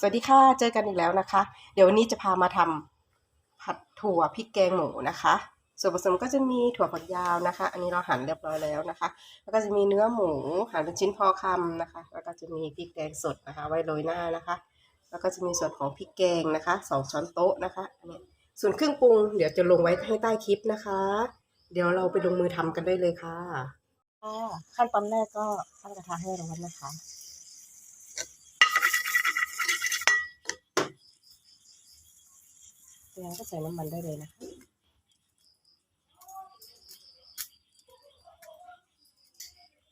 สวัสดีค่ะ เจอกันอีกแล้วนะคะ เดี๋ยววันนี้จะพามาทำผัดถั่วพริกแกงหมูนะคะ ส่วนผสมก็จะมีถั่วฝักยาวนะคะ อันนี้เราหั่นเรียบร้อยแล้วนะคะ แล้วก็จะมีเนื้อหมูหั่นเป็นชิ้นพอคำนะคะ แล้วก็จะมีพริกแกงสดนะคะ ไว้โรยหน้านะคะ แล้วก็จะมีส่วนของพริกแกงนะคะสองช้อนโต๊ะนะคะอันนี้ส่วนเครื่องปรุงเดี๋ยวจะลงไว้ให้ใต้คลิปนะคะ เดี๋ยวเราไปลงมือทำกันได้เลยค่ะขั้นตอนแรกก็ตั้งกระทะให้ร้อนนะคะ แล้วก็ใส่น้ำมันได้เลยนะคะ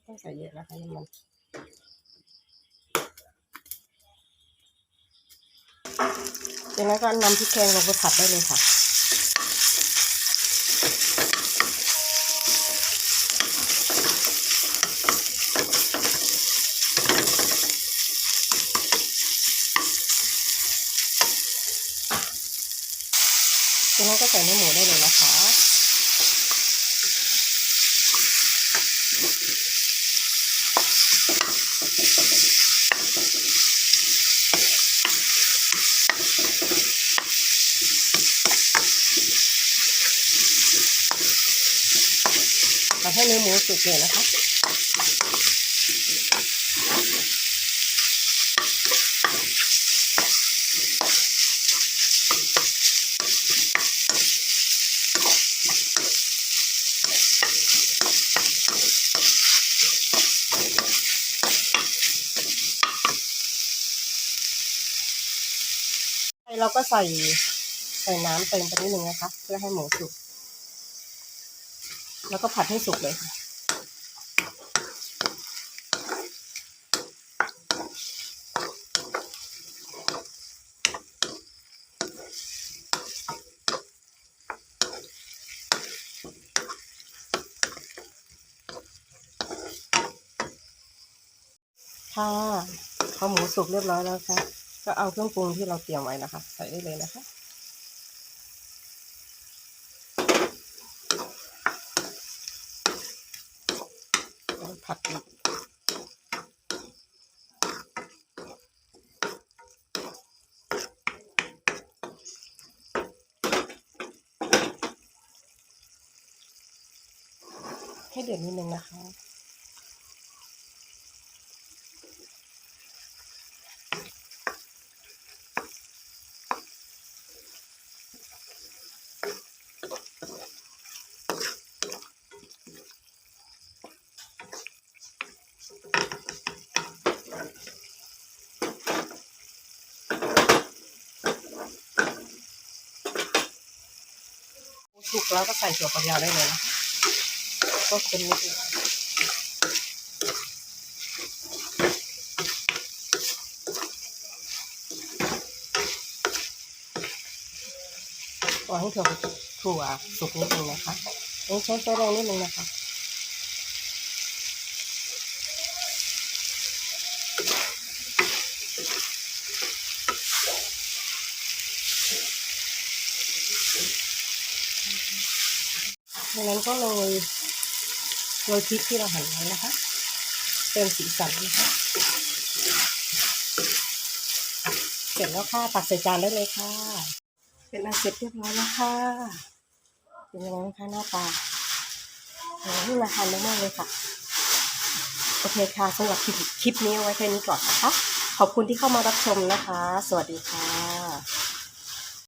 ต้องใส่เยอะนะคะน้ำมันจากนั้นก็นำพริกแกงลงไปผัดได้เลยค่ะ จากนั้นก็ใส่เนื้อหมูได้เลยนะคะผัดให้เนื้อหมูสุกเลยนะคะ เราก็ใส่ใส่น้ำเติมไปนิดนึงนะคะ เพื่อให้หมูสุก แล้วก็ผัดให้สุกเลยค่ะค่ะพอหมูสุกเรียบร้อยแล้วค่ะ ก็เอาเครื่องปรุงที่เราเตรียมไว้นะคะ ใส่ได้เลยนะคะผัดอีกให้เดือดนิดนึงนะคะ สุกแล้วก็ใส่ถั่วฝักยาวได้เลยนะคะก็คนนิดนึงปล่อยให้ถั่วถั่วสุกนิดนึงนะคะต้องใช้ไฟแรงนิดนึงนะคะ ดังนั้นก็โรยโรยพริกที่เราหั่นไว้นะคะเติมสีสันนะคะเสร็จแล้วค่ะตักใส่จานได้เลยค่ะ เป็นอันเสร็จเรียบร้อยแล้วค่ะเป็นยังไงบ้างคะหน้าตาโอ้ยน่าทานมากเลยค่ะโอเคค่ะสำหรับคลิปคลิปนี้ไว้แค่นี้ก่อนนะคะ ขอบคุณที่เข้ามารับชมนะคะ สวัสดีค่ะ